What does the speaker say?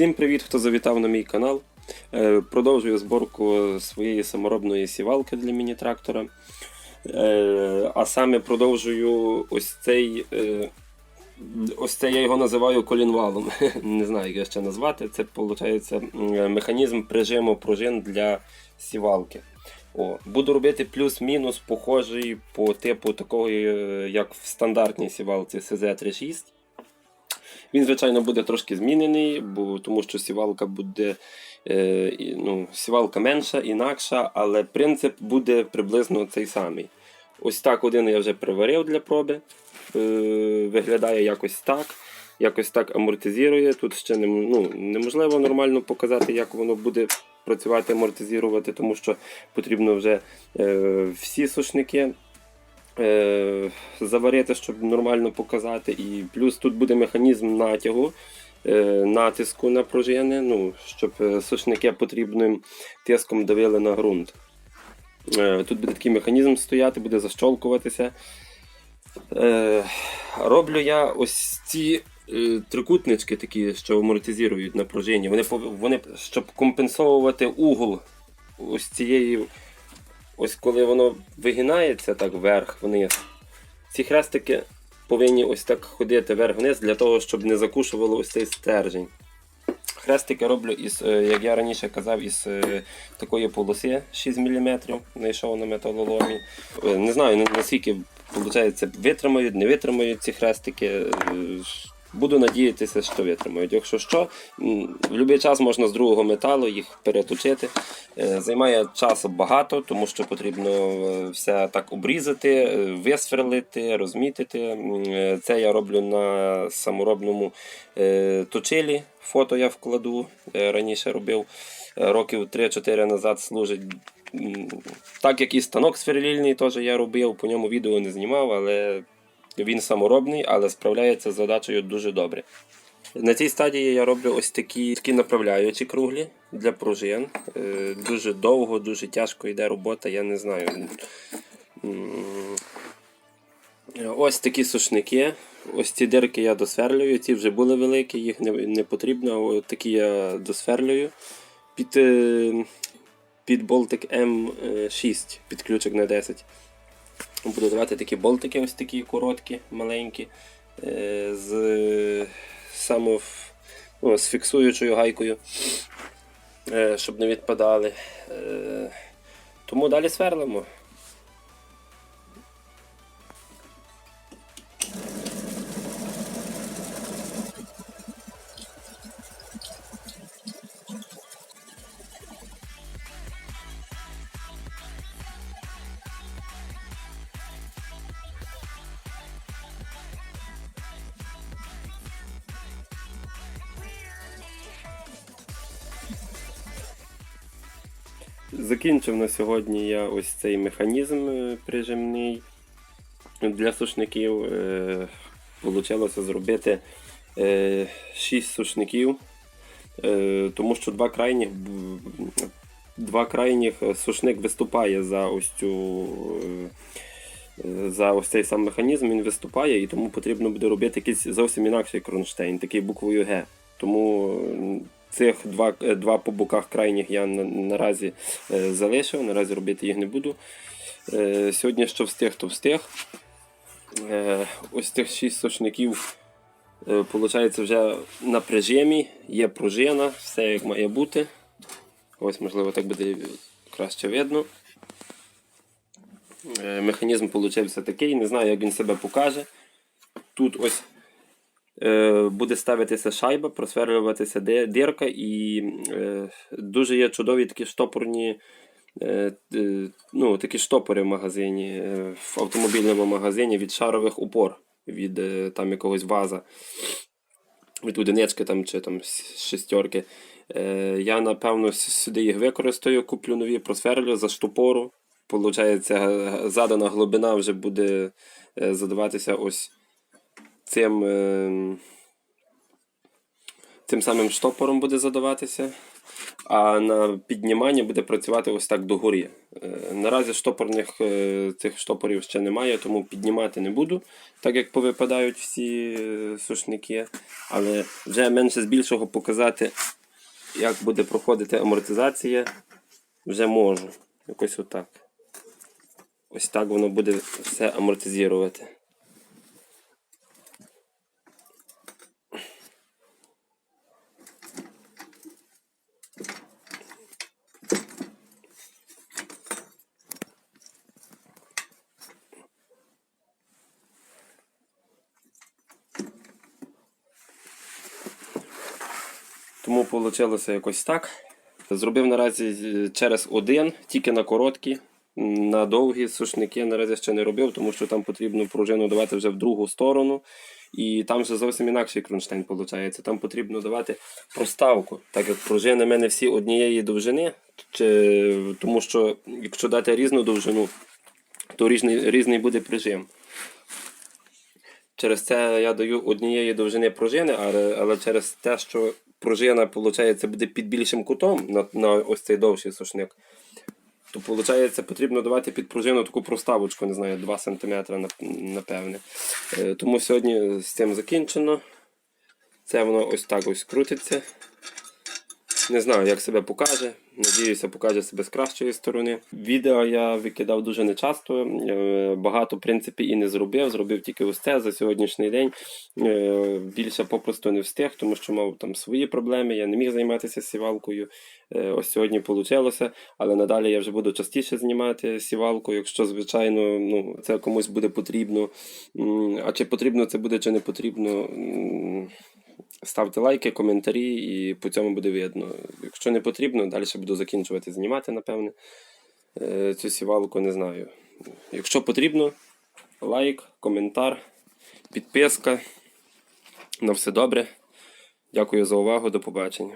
Всім привіт, хто завітав на мій канал. Е, Продовжую зборку своєї саморобної сівалки для міні-трактора. Е, А саме продовжую ось цей. е, Ось це я його називаю колінвалом. Не знаю, як його ще назвати. Це виходить механізм прижиму пружин для сівалки. О, буду робити плюс-мінус похожий по типу такої, е, як в стандартній сівалці CZ36. Він, звичайно, буде трошки змінений, бо, тому що сівалка буде е, ну, сівалка менша, інакша, але принцип буде приблизно цей самий. Ось так один я вже приварив для проби. Е, виглядає якось так. Якось так амортизує. Тут ще не, ну, неможливо нормально показати, як воно буде працювати, амортизувати, тому що потрібно вже е, всі сушники заварити, щоб нормально показати. І плюс тут буде механізм натягу, е, натиску на пружини, ну, щоб е, сушники потрібним тиском давили на ґрунт. Е, тут буде такий механізм стояти, буде защолкуватися. Е, роблю я ось ці е, трикутнички, такі, що амортизують на пружині. Вони, вони, щоб компенсовувати угол ось цієї ось коли воно вигинається так вверх-вниз, ці хрестики повинні ось так ходити вверх-вниз для того, щоб не закушувало ось цей стержень. Хрестики роблю із, е, як я раніше казав, із е, такої полоси 6 мм, знайшов на металоломі. Е, Не знаю наскільки виходить, витримають, не витримають ці хрестики. Буду надіятися, що витримають. Якщо що, в будь-який час можна з другого металу їх переточити. Е, Займає часу багато, тому що потрібно е, все так обрізати, е, висверлити, розмітити. Це я роблю на саморобному точилі. Фото я вкладу. Раніше робив років 3-4 назад служить. Так як і станок сверлільний теж я робив, по ньому відео не знімав, але він саморобний, але справляється з задачею дуже добре. На цій стадії я роблю ось такі, такі направляючі круглі для пружин. Е, Дуже довго, дуже тяжко йде робота, я не знаю. Ось такі сушники. Ось ці дирки я досверлюю, ці вже були великі, їх не, не потрібно. От такі я досверлюю під, е, під болтик М6, під ключик на 10. Буду давати такі болтики, ось такі короткі, маленькі, е, з само ну, з фіксуючою гайкою, е, щоб не відпадали. Е, Тому далі сверлимо. Закінчив на сьогодні я ось цей механізм е, прижимний для сушників. Е, Получилося зробити 6 сушників, е, тому що два крайніх, два крайніх е, сушник виступає за ось цю. е, За ось цей сам механізм він виступає, і тому потрібно буде робити якийсь зовсім інакший кронштейн, такий буквою Г. Тому цих два, е, два по боках крайніх я на, наразі е, залишив, наразі робити їх не буду. Е, Сьогодні що встиг, то встиг. Ось тих шість сушників е, Получається вже на прижимі, є пружина, все як має бути. Ось, можливо, так буде краще видно. Механізм получився такий, не знаю, як він себе покаже. Тут ось буде ставитися шайба, просверлюватися дирка, і е, дуже є чудові такі штопорні. е, е, Ну, такі штопори в магазині, е, в автомобільному магазині від шарових упор, від е, там якогось ваза, від одинички там, чи там шестерки. Е, Я напевно сюди їх використаю, куплю нові, просверлю за штопору. Получається, задана глибина вже буде е, задаватися ось цим, е, цим самим штопором буде задаватися. а на піднімання буде працювати ось так догорі. Е, Наразі штопорних е, цих штопорів ще немає, тому піднімати не буду, так як повипадають всі е, сушники. Але вже менше з більшого показати, як буде проходити амортизація, вже можу. Якось отак. Ось так воно буде все амортизувати. Тому вийшло якось так. Зробив наразі е, через один, тільки на короткі. На довгі сушники наразі ще не робив, тому що там потрібно пружину давати вже в другу сторону. І там вже зовсім інакший кронштейн виходить. Там потрібно давати проставку, так як пружини в мене всі однієї довжини, чи, тому що якщо дати різну довжину, то різний, різний буде прижим. Через це я даю однієї довжини пружини, але, але через те, що пружина виходить, буде під більшим кутом на, на ось цей довший сушник, то виходить, потрібно давати під пружину таку проставочку, не знаю, 2 см напевне. Е, Тому сьогодні з цим закінчено. Це воно ось так ось крутиться. Не знаю, як себе покаже. Надіюся, покаже себе з кращої сторони. Відео я викидав дуже нечасто. е, Багато, в принципі, і не зробив. Зробив тільки ось це за сьогоднішній день. Е, Більше попросту не встиг, тому що мав там свої проблеми. Я не міг займатися сівалкою. Е, Ось сьогодні вийшло, але надалі я вже буду частіше знімати сівалку, якщо, звичайно, ну, це комусь буде потрібно. А чи потрібно це буде, чи не потрібно. Ставте лайки, коментарі, і по цьому буде видно. Якщо не потрібно, далі буду закінчувати знімати, напевне. Е, Цю сівалку не знаю. Якщо потрібно, лайк, коментар, підписка. На все добре. Дякую за увагу, до побачення.